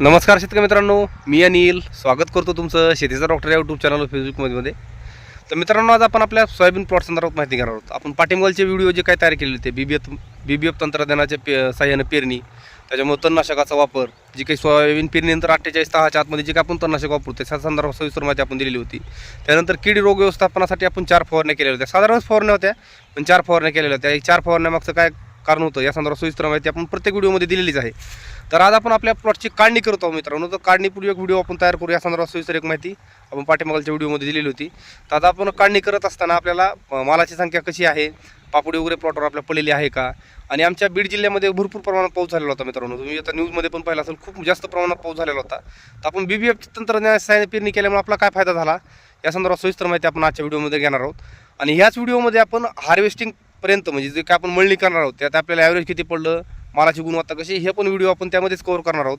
नमस्कार शेतकरी मित्रांनो मी अनिल. स्वागत करतो तुमचं शेतीचा डॉक्टर या यूट्यूब चॅनल फेसबुकमध्ये तर मित्रांनो आज आपण आपल्या सोयाबीन प्लॉट संदर्भात माहिती घेणार आहोत. आपण पाठिंबलचे व्हिडिओ जे काय तयार केले होते बी बी एफ बी बी एफ तंत्रज्ञानाच्या पे साह्यानं पेरणी त्याच्यामुळे तणनाशकाचा वापर जी काही सोयाबीन पेरणीनंतर अठ्ठेचाळीस दहाच्या आतमध्ये जे काही आपण तणनाशक वापरतो त्या संदर्भात सविस्तर माहिती आपण दिलेली होती. त्यानंतर कीड रोग व्यवस्थापनासाठी आपण चार फवारण्या केलेल्या होत्या. साधारणच फवारण्या होत्या पण चार फवारण्या केलेल्या होत्या. एक चार फवारण्यामागचं काय कारण होतं या संदर्भात सविस्तर माहिती आपण प्रत्येक व्हिडिओमध्ये दिलेलीच आहे. तर आज आपण आपल्या प्लॉटची काढणी करत आहोत मित्रांनो. तर काढणीपूर्वी एक व्हिडिओ आपण तयार करू या संदर्भात सविस्तर एक माहिती आपण पाठीमागच्या व्हिडिओमध्ये दिलेली होती. तर आता आपण काढणी करत असताना आपल्याला मालाची संख्या कशी आहे? पापडी वगैरे प्लॉटवर आपल्या पडलेली आहे का? आणि आमच्या बीड जिल्ह्यामध्ये भरपूर प्रमाणात पाऊस झालेला होता मित्रांनो. तुम्ही आता न्यूजमध्ये पण पाहिलं असेल खूप जास्त प्रमाणात पाऊस झालेला होता. तर आपण बी बी एफ तंत्रज्ञान पेरणी केल्यामुळे आपला काय फायदा झाला? या संदर्भात सविस्तर माहिती आपण आजच्या व्हिडिओमध्ये घेणार आहोत. आणि ह्याच व्हिडिओमध्ये आपण हार्वेस्टिंगपर्यंत म्हणजे जे काय आपण मळणी करणार आहोत त्यात आपल्याला ॲव्हरेज किती पडलं? मालाची गुणवत्ता कशी हे पण व्हिडिओ आपण त्यामध्येच कव्हर करणार आहोत.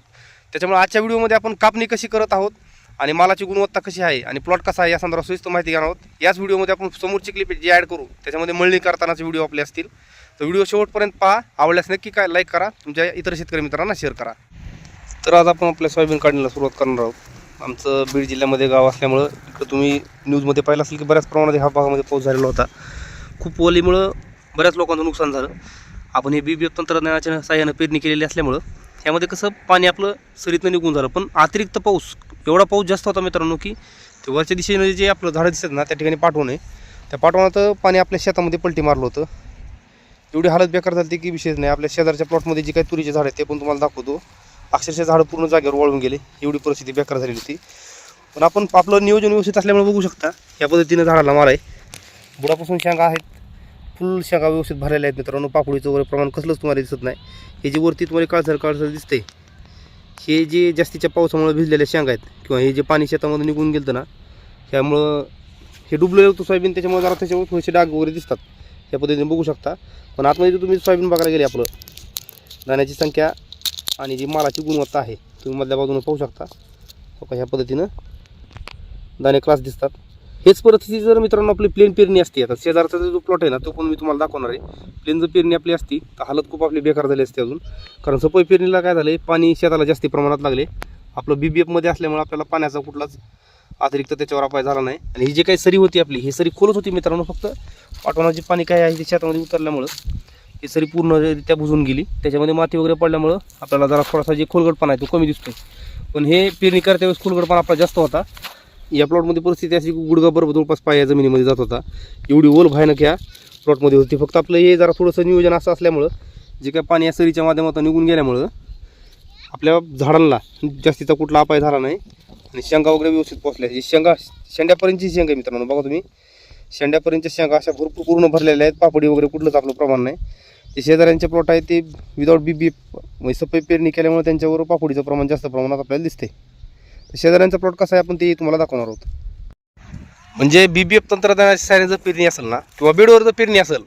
त्याच्यामुळे आजच्या व्हिडिओमध्ये आपण कापणी कशी करत आहोत आणि मालाची गुणवत्ता कशी आहे आणि प्लॉट कसा आहे या संदर्भात सविस्तर माहिती घेणार आहोत. याच व्हिडिओमध्ये आपण समोरची क्लिप जी ॲड करू त्याच्यामध्ये मळणी करतानाचे व्हिडिओ आपले असतील. तर व्हिडिओ शेवटपर्यंत पहा. आवडल्यास नक्की काय लाईक करा. तुमच्या इतर शेतकरी मित्रांना शेअर करा. तर आज आपण आपल्या सोयाबीन काढणीला सुरुवात करणार आहोत. आमचं बीड जिल्ह्यामध्ये गाव असल्यामुळं इकडं तुम्ही न्यूजमध्ये पाहिलं असेल की बऱ्याच प्रमाणात ह्या भागामध्ये पाऊस झालेला होता. खूप ओलीमुळं बऱ्याच लोकांचं नुकसान झालं. आपण हे बी बी एफ तंत्रज्ञानाच्या साह्यानं पेरणी केलेली असल्यामुळं ह्यामध्ये कसं पाणी आपलं सरीतनं निघून झालं पण अतिरिक्त पाऊस एवढा पाऊस जास्त होता मित्रांनो की ते वरच्या दिशेने जे आपलं झाडं दिसत ना त्या ठिकाणी पाठवू नये त्या पाठवण्यात पाणी आपल्या शेतामध्ये पलटी मारलं होतं. एवढी हालत बेकार झाली की विशेष नाही. आपल्या शेजारच्या प्लॉटमध्ये जे काही तुरीचे झाड आहेत ते पण तुम्हाला दाखवतो. अक्षरशः झाडं पूर्ण जागेवर वळून गेले. एवढी परिस्थिती बेकार झालेली होती. पण आपण आपलं नियोजन व्यवस्थित असल्यामुळे बघू शकता. या पद्धतीनं झाडाला मार आहे. बुडापासून शेंगा आहेत. फुल शेंगा व्यवस्थित भरलेल्या आहेत मित्रांनो. पापडीचं वगैरे प्रमाण कसलंच तुम्हाला दिसत नाही. हे जे वरती तुम्हाला काळसर काळसर दिसते हे जे जास्तीच्या पावसामुळे भिजलेल्या शेंगा आहेत किंवा हे जे पाणी शेतामध्ये निघून गेलं ना त्यामुळं हे डुबलेलं होतं सोयाबीन त्याच्यामुळे जरा त्याच्यावर थोडेसे डाग वगैरे दिसतात. या पद्धतीने बघू शकता. पण आतमध्ये जर तुम्ही सोयाबीन बघायला गेले आपलं दाण्याची संख्या आणि जी मालाची गुणवत्ता आहे तुम्ही मधल्या बाजूने पाहू शकता. ह्या पद्धतीनं दाणे क्लास दिसतात. हेच परिस्थिती जर मित्रांनो आपली प्लेन पेरणी असते आता शेजारचा जो प्लॉट आहे ना तो पण मी तुम्हाला दाखवणार आहे. प्लेन जर पेरणी आपली असती तर हालत खूप आपली बेकार झाली असते अजून. कारण सपई पेरणीला काय झालं पाणी शेताला जास्ती प्रमाणात लागले. आपलं बी बी एफमध्ये असल्यामुळे आपल्याला पाण्याचा कुठलाच अतिरिक्त त्याच्यावर अपाय झाला नाही. आणि ही जी काही सरी होती आपली ही सरी खोलत होती मित्रांनो फक्त. पाठवणाची पाणी काय आहे ते शेतामध्ये उतरल्यामुळं. ही सरी पूर्णरित्या बुजून गेली. त्याच्यामध्ये माती वगैरे पडल्यामुळं आपल्याला जरा थोडासा जे खोलगडपणा आहे तो कमी दिसतो पण हे पेरणी करता वेळेस खोलगडपणा आपला जास्त होता. या प्लॉटमध्ये परिस्थिती अशी गुडगा बरोबर जवळपास पाया जमिनीमध्ये जात होता. एवढी ओल भयानक या प्लॉटमध्ये होती. फक्त आपलं हे जरा थोडंसं नियोजन असं असल्यामुळं जे काय पाणी या सरीच्या माध्यमातून निघून गेल्यामुळं आपल्या झाडांना जास्तीचा कुठला अपाय झाला नाही. आणि शेंगा वगैरे व्यवस्थित पोचल्या ही शेंगा शेंड्यापर्यंतची शेंगा आहे मित्रांनो. बघा तुम्ही. शेंड्यापर्यंतच्या शेंगा अशा भरपूर पूर्ण भरलेल्या आहेत. पापडी वगैरे कुठलंच आपलं प्रमाण नाही. जे शेजाऱ्यांचे प्लॉट आहे ते विदाऊट बी बी म्हणजे सफाई पेरणी केल्यामुळे त्यांच्यावर पापडीचं प्रमाण जास्त प्रमाणात आपल्याला दिसते शेजाऱ्यांचा प्लॉट कसा आहे आपण ते तुम्हाला दाखवणार आहोत. म्हणजे बी बी एफ तंत्रज्ञानाच्या साहाय्याने जर पेरणी असेल ना किंवा बेडवर जर पेरणी असेल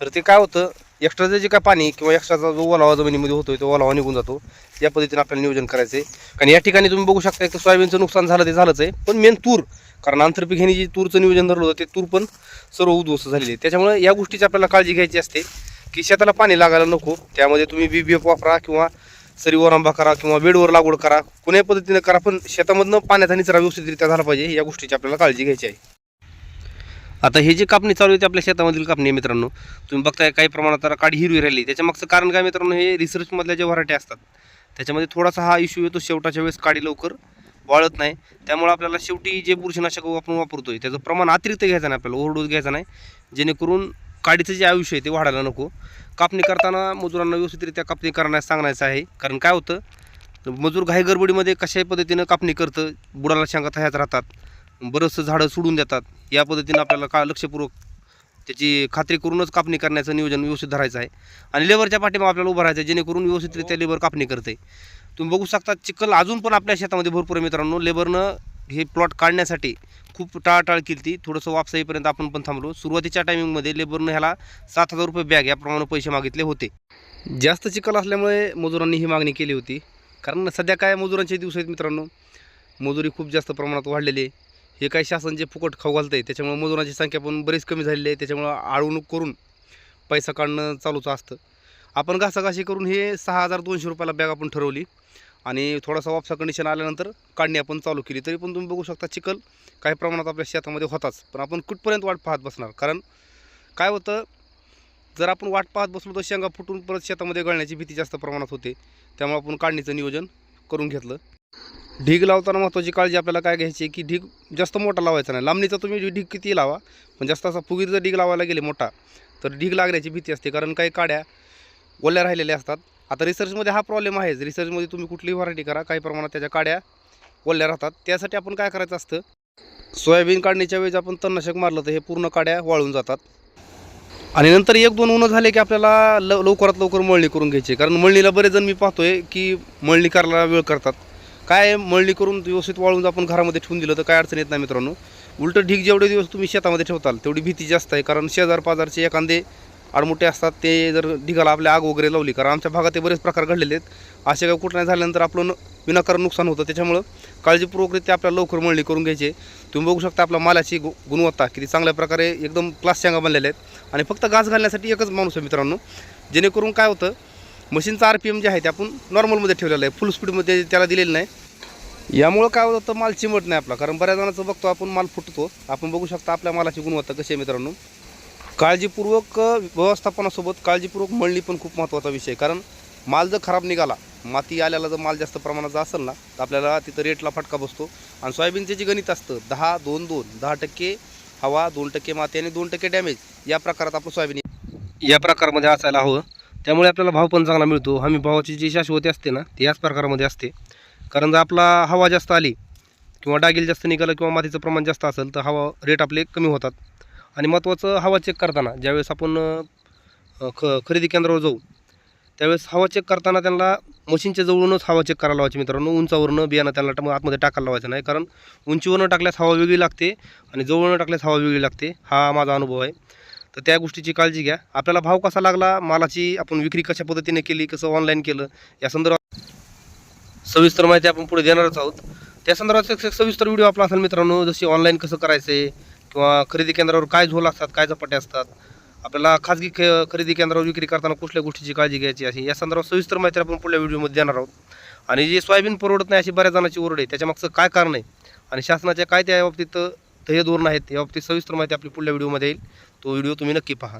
तर ते काय होतं एक्स्ट्राचं जे काय पाणी किंवा एक्स्ट्राचा जो ओलावा जमिनीमध्ये होतो तो ओलावा निघून जातो. या पद्धतीने आपल्याला नियोजन करायचं आहे कारण या ठिकाणी तुम्ही बघू शकता की सोयाबीनचं नुकसान झालं ते झालंच आहे. पण मेन तूर कारण आंतरपीक ह्यानी जे तूरचं नियोजन धरलं होतं ते तूर पण सर्व उद्ध्वस्त झालेली आहे त्याच्यामुळे या गोष्टीची आपल्याला काळजी घ्यायची असते की शेताला पाणी लागायला नको. त्यामध्ये तुम्ही बी बी एफ वापरा किंवा सरीवर आंबा करा किंवा वेडवर लागवड करा कोण्याही पद्धतीने करा पण शेतामधनं पाण्याचा निचरा व्यवस्थितरित्या झाला पाहिजे या गोष्टीची आपल्याला काळजी घ्यायची आहे. आता हे जे कापणी चालू आहे आपल्या शेतामधील कापणी आहे मित्रांनो. तुम्ही बघताय काही प्रमाणात तर काडी हिरवी राहिली. त्याच्यामागचं कारण काय मित्रांनो हे रिसर्चमधल्या ज्या व्हरायटी असतात त्याच्यामध्ये थोडासा हा इश्यू येतो शेवटाच्या वेळेस काडी लवकर वाळत नाही. त्यामुळे आपल्याला शेवटी जे बुरशीनाशक आपण वापरतोय त्याचं प्रमाण अतिरिक्त घ्यायचं नाही आपल्याला ओव्हरडोस घ्यायचा नाही. जेणेकरून काडीचं जे आयुष्य आहे ते वाढायला नको. कापणी करताना मजुरांना व्यवस्थितरित्या कापणी करण्यास सांगण्याचं आहे. कारण काय होतं? मजूर घाई गडबडीमध्ये कशाही पद्धतीनं कापणी करतं बुडाला शेंगा तयाच राहतात बरंचसं झाडं सोडून देतात. या पद्धतीनं आपल्याला का लक्षपूर्वक त्याची खात्री करूनच कापणी करण्याचं नियोजन व्यवस्थित धरायचं आहे. आणि लेबरच्या पाठीमाग आपल्याला उभं राहायचं आहे जेणेकरून व्यवस्थितरित्या लेबर कापणी करते तुम्ही बघू शकता चिखल अजून पण आपल्या शेतामध्ये भरपूर आहे मित्रांनो. लेबरनं हे प्लॉट काढण्यासाठी खूप टाळाटाळ केली ती थोडंसं वापसाईपर्यंत आपण पण थांबलो. सुरुवातीच्या टायमिंगमध्ये लेबरनं ह्याला सात हजार रुपये बॅग याप्रमाणे पैसे मागितले होते. जास्त चिखल असल्यामुळे मजुरांनी ही मागणी केली होती. कारण सध्या काय मजुरांचे दिवस आहेत मित्रांनो? मजुरी खूप जास्त प्रमाणात वाढलेली आहे. हे काही शासन जे फुकट खाऊ घालतं आहे त्याच्यामुळे मजुरांची संख्या पण बरीच कमी झालेली आहे. त्याच्यामुळं आळवणूक करून पैसा काढणं चालूच असतं. आपण घासाघाशी करून हे सहा हजार दोनशे रुपयाला बॅग आपण ठरवली. आणि थोडासा वापसा कंडिशन आल्यानंतर काढणी आपण चालू केली. तरी पण तुम्ही बघू शकता चिखल काही प्रमाणात आपल्या शेतामध्ये होताच. पण आपण कुठपर्यंत वाट पाहत बसणार? कारण काय होतं जर आपण वाट पाहत बसलो तर शेंगा फुटून परत शेतामध्ये गळण्याची भीती जास्त प्रमाणात होते. त्यामुळे आपण काढणीचं नियोजन करून घेतलं. ढीग लावताना महत्त्वाची काळजी आपल्याला काय घ्यायची आहे की ढीग जास्त मोठा लावायचा नाही. लांबणीचा तुम्ही ढीग किती लावा? पण जास्त असा फुगीर जर ढीग लावायला गेले मोठा तर ढीग लागण्याची भीती असते. कारण काही काड्या ओल्या राहिलेल्या असतात. आता रिसर्चमध्ये हा प्रॉब्लेम आहेच. रिसर्चमध्ये तुम्ही कुठलीही व्हरायटी करा काही प्रमाणात त्याच्या काड्या ओल्या राहतात. त्यासाठी आपण काय करायचं असतं? सोयाबीन काढणीच्या वेळेस आपण तणनाशक मारलं तर हे पूर्ण काड्या वाळून जातात. आणि नंतर एक दोन उन्हं झाले की आपल्याला ल लवकरात लवकर मळणी करून घ्यायची. कारण मळणीला बरेच जण मी पाहतोय की मळणी करायला वेळ करतात. काय मळणी करून व्यवस्थित वाळून आपण घरामध्ये ठेवून दिलं तर काय अडचण येत नाही मित्रांनो. उलटं ढीक जेवढे दिवस तुम्ही शेतामध्ये ठेवताल तेवढी भीती जास्त आहे. कारण शेजार पाजारचे एखादे आडमुठे असतात ते जर ढिगाला आपल्या आग वगैरे लावली कारण आमच्या भागात ते बरेच प्रकार घडलेले आहेत. असे काही कुठं नाही झाल्यानंतर आपलं विनाकारण नुकसान होतं. त्याच्यामुळं काळजीपूर्वकरित्या आपल्याला लवकर मळणी करून घ्यायची. तुम्ही बघू शकता आपल्या मालाची गु गुणवत्ता किती चांगल्या प्रकारे एकदम क्लास शेंगा बनलेल्या आहेत. आणि फक्त घास घालण्यासाठी एकच माणूस आहे मित्रांनो. जेणेकरून काय होतं मशीनचा आर पी एम जे आहे ते आपण नॉर्मलमध्ये ठेवलेलं आहे. फुल स्पीडमध्ये त्याला दिलेलं नाही. यामुळं काय होतं माल चिमट नाही आपला. कारण बऱ्याच जणांचं बघतो आपण माल फुटतो. आपण बघू शकता आपल्या मालाची गुणवत्ता कशी आहे मित्रांनो. काळजीपूर्वक व्यवस्थापनासोबत काळजीपूर्वक मळणी पण खूप महत्त्वाचा विषय कारण माल जर खराब निघाला माती आल्याला जर माल जास्त प्रमाणाचा असेल ना तर आपल्याला तिथं रेटला फटका बसतो. आणि सोयाबीनचे जे गणित असतं दहा दोन दोन दहा टक्के हवा दोन टक्के माती आणि दोन टक्के डॅमेज या प्रकारात आपलं सोयाबीन या प्रकारामध्ये असायला हवं. त्यामुळे आपल्याला भाव पण चांगला मिळतो. हमी भावाची जी शाश्वती असते ना ती याच प्रकारामध्ये असते. कारण जर आपला हवा जास्त आली किंवा डागील जास्त निघालं किंवा मातीचं प्रमाण जास्त असेल तर हवा रेट आपले कमी होतात. आणि महत्त्वाचं हवा चेक करताना ज्यावेळेस आपण ख खरेदी केंद्रावर जाऊ त्यावेळेस हवा चेक करताना त्यांना मशीनच्या जवळूनच हवा चेक करायला लावायची मित्रांनो. उंचावरनं बियाणं त्यांना टा- आतमध्ये टाकायला लावायचं नाही. कारण उंचीवरनं टाकल्यास हवा वेगळी लागते आणि जवळनं टाकल्यास हवा वेगळी लागते. हा माझा अनुभव आहे. तर त्या गोष्टीची काळजी घ्या. आपल्याला भाव कसा लागला मालाची आपण विक्री कशा पद्धतीने केली कसं ऑनलाईन केलं या संदर्भात सविस्तर माहिती आपण पुढे देणारच आहोत. त्या संदर्भात एक सविस्तर व्हिडिओ आपला असेल मित्रांनो जशी ऑनलाईन कसं करायचं आहे किंवा खरेदी केंद्रावर काय झोल असतात काय झपाटे असतात? आपल्याला खाजगी खे खरेदी केंद्रावर विक्री करताना कुठल्या गोष्टीची काळजी घ्यायची अशी या संदर्भात सविस्तर माहिती आपण पुढल्या व्हिडिओमध्ये देणार आहोत. आणि जे सोयाबीन परवडत नाही अशी बऱ्याच जणांची ओरड आहे त्याच्यामागचं काय कारण आहे? आणि शासनाच्या काय त्या बाबतीत ध्येय धोरण आहेत या बाबतीत सविस्तर माहिती आपली पुढल्या व्हिडिओमध्ये येईल. तो व्हिडिओ तुम्ही नक्की पहा.